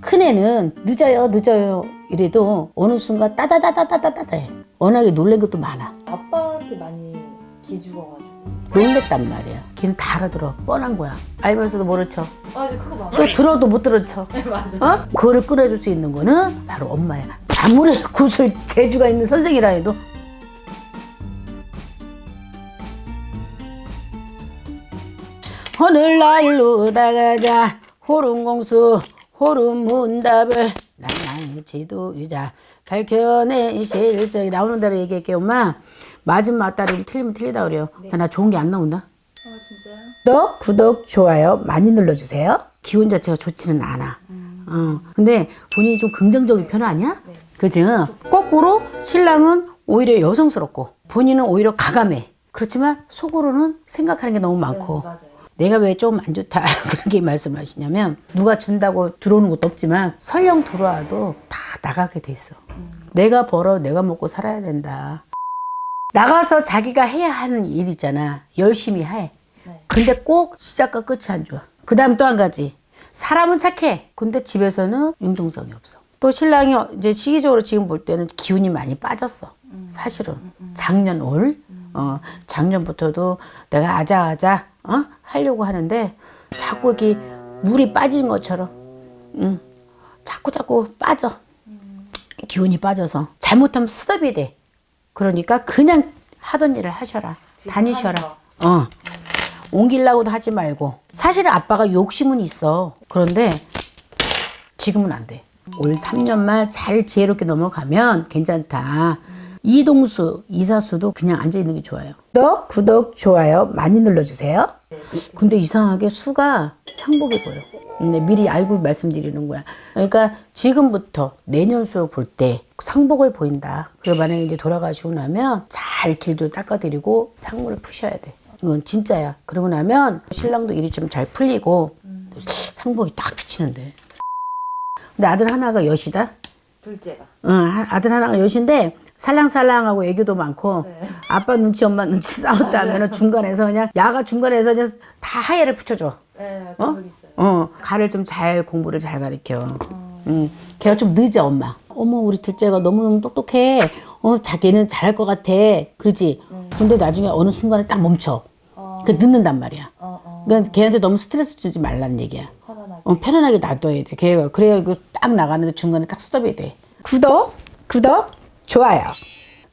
큰애는 늦어요 늦어요 이래도 어느 순간 따다다다다다다 해. 워낙에 놀란 것도 많아. 아빠한테 많이 기죽어가지고. 놀랬단 말이야. 걔는 다 알아들어. 뻔한 거야. 알면서도 모른 척. 아, 이제 그거 맞아. 그 들어도 못 들은 척. 네, 맞아. 어? 그거를 끌어줄 수 있는 거는 바로 엄마야. 아무리 구슬 재주가 있는 선생이라 해도. 오늘 날로 나가자. 호름공수 호름문답을 나의 지도유자 밝혀내 실 적이 나오는 대로 얘기할게요 엄마 맞은 맞다리 틀리면 틀리다 그래요 나 좋은 게 안 나온다 아, 진짜요? 구독, 구독, 좋아요 많이 눌러주세요. 기운 자체가 좋지는 않아. 어. 근데 본인이 좀 긍정적인 편 아니야? 네. 그지? 거꾸로 신랑은 오히려 여성스럽고 본인은 오히려 가감해. 그렇지만 속으로는 생각하는 게 너무 많고. 네, 맞아요. 내가 왜 좀 안 좋다 그렇게 말씀하시냐면 누가 준다고 들어오는 것도 없지만 설령 들어와도 다 나가게 돼 있어. 내가 벌어 내가 먹고 살아야 된다. 나가서 자기가 해야 하는 일 있잖아. 열심히 해. 네. 근데 꼭 시작과 끝이 안 좋아. 그 다음 또 한 가지. 사람은 착해. 근데 집에서는 융통성이 없어. 또 신랑이 이제 시기적으로 지금 볼 때는 기운이 많이 빠졌어. 사실은. 작년 올. 어, 작년부터도 내가 아자아자, 어? 하려고 하는데 자꾸 이렇게 물이 빠진 것처럼, 음, 자꾸 자꾸 빠져. 기운이 빠져서. 잘못하면 스톱이 돼. 그러니까 그냥 하던 일을 하셔라. 다니셔라. 어. 옮기려고도 하지 말고. 사실은 아빠가 욕심은 있어. 그런데 지금은 안 돼. 올 3년 말 잘 지혜롭게 넘어가면 괜찮다. 이동수, 이사수도 그냥 앉아 있는 게 좋아요. 구독, 구독, 좋아요 많이 눌러주세요. 근데 이상하게 수가 상복이 보여. 네, 미리 알고 말씀드리는 거야. 그러니까 지금부터 내년 수볼때 상복을 보인다. 그리고 만약에 이제 돌아가시고 나면 잘 길도 닦아드리고 상무를 푸셔야 돼. 이건 진짜야. 그러고 나면 신랑도 일이 좀 잘 풀리고 상복이 딱 비치는데. 근데 아들 하나가 여시다. 둘째가. 응, 하- 아들 하나가 여신데 살랑살랑하고 애교도 많고 네. 아빠 눈치 엄마 눈치 싸웠다 하면은 중간에서 그냥 야가 중간에서 그냥 다 하얘를 붙여줘. 네, 어? 있어요. 어, 가를 좀 잘 공부를 잘 가르쳐. 응, 걔가 좀 늦어 엄마. 어머 우리 둘째가 너무너무 똑똑해. 어, 자기는 잘할 것 같아. 그러지. 근데 나중에 어느 순간에 딱 멈춰. 어, 그 늦는단 말이야. 어, 어. 그러니까 걔한테 너무 스트레스 주지 말라는 얘기야. 편안하게. 어, 편안하게 놔둬야 돼. 걔가 그래야 이거 딱 나가는데 중간에 딱 스톱이 돼. 구독, 구독, 좋아요.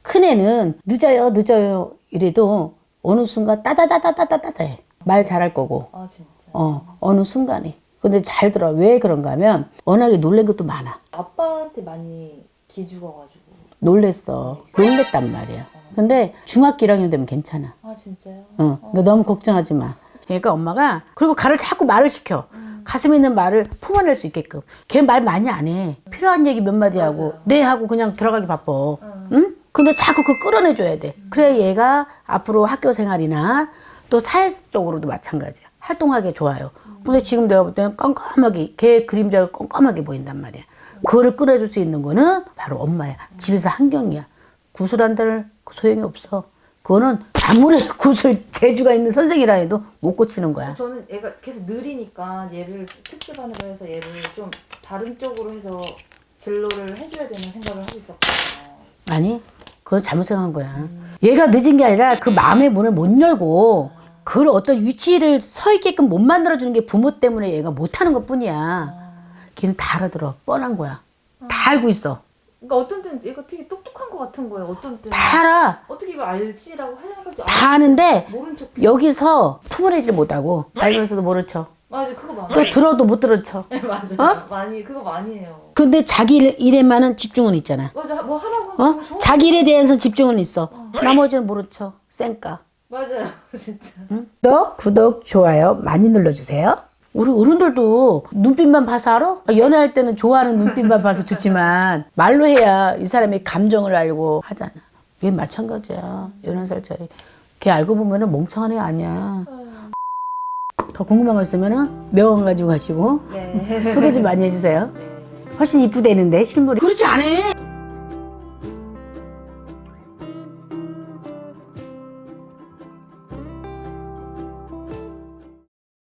큰 애는 늦어요, 늦어요 이래도 어느 순간 따다다다다다다 해. 말 잘할 거고. 아, 진짜. 어, 어느 순간에. 근데 잘 들어. 왜 그런가 하면 워낙에 놀란 것도 많아. 아빠한테 많이 기죽어가지고. 놀랬어. 놀랬단 말이야. 근데 중학교 1학년 되면 괜찮아. 아, 진짜요? 어, 그러니까 너무 걱정하지 마. 그러니까 엄마가 그리고 가를 자꾸 말을 시켜. 가슴에 있는 말을 품어낼 수 있게끔. 걔 말 많이 안 해. 필요한 얘기 몇 마디 하고 맞아요. 네 하고 그냥 들어가기 바빠. 응? 근데 자꾸 그 끌어내줘야 돼. 그래야 얘가 앞으로 학교 생활이나 또 사회적으로도 마찬가지야. 활동하기 좋아요. 근데 지금 내가 볼 때는 껌껌하게 걔 그림자가 껌껌하게 보인단 말이야. 그거를 끌어줄 수 있는 거는 바로 엄마야. 집에서 환경이야. 구슬한다는 소용이 없어. 그거는 아무리 구슬 재주가 있는 선생이라 해도 못 고치는 거야. 저는 얘가 계속 느리니까 얘를 특수반으로 해서 얘를 좀 다른 쪽으로 해서 진로를 해줘야 되는 생각을 하고 있었거든요. 아니, 그건 잘못 생각한 거야. 얘가 늦은 게 아니라 그 마음의 문을 못 열고 그걸 어떤 위치를 서 있게끔 못 만들어주는 게 부모 때문에 얘가 못하는 것 뿐이야. 걔는 다 알아들어. 뻔한 거야. 다 알고 있어. 그러니까 어떤 때는 얘가 되게 똑똑한 것 같은 거예요. 어떤 때는 다 알아. 어떻게 이걸 알지라고 생각도 다 아는데 모른 척. 여기서 품어내질 못하고 알면서도 모른 척. 맞아, 그거 많아. 그 들어도 못 들은 척. 네, 맞아. 어? 많이 그거 많이 해요. 근데 자기 일- 일에만은 집중은 있잖아. 맞아, 뭐 하라고 어? 하면. 자기 일에 대해서 집중은 있어. 나머지는 모른 척. 쌩까. 맞아요, 진짜. 구독, 구독, 좋아요 많이 눌러주세요. 우리 어른들도 눈빛만 봐서 알아? 연애할 때는 좋아하는 눈빛만 봐서 좋지만 말로 해야 이 사람의 감정을 알고 하잖아. 얘 마찬가지야. 연한 살짜리. 걔 알고 보면은 멍청한 애 아니야. 더 궁금한 거 있으면은 명언 가지고 가시고 네. 소개 좀 많이 해주세요. 훨씬 이쁘대는데 실물이. 그렇지 않아.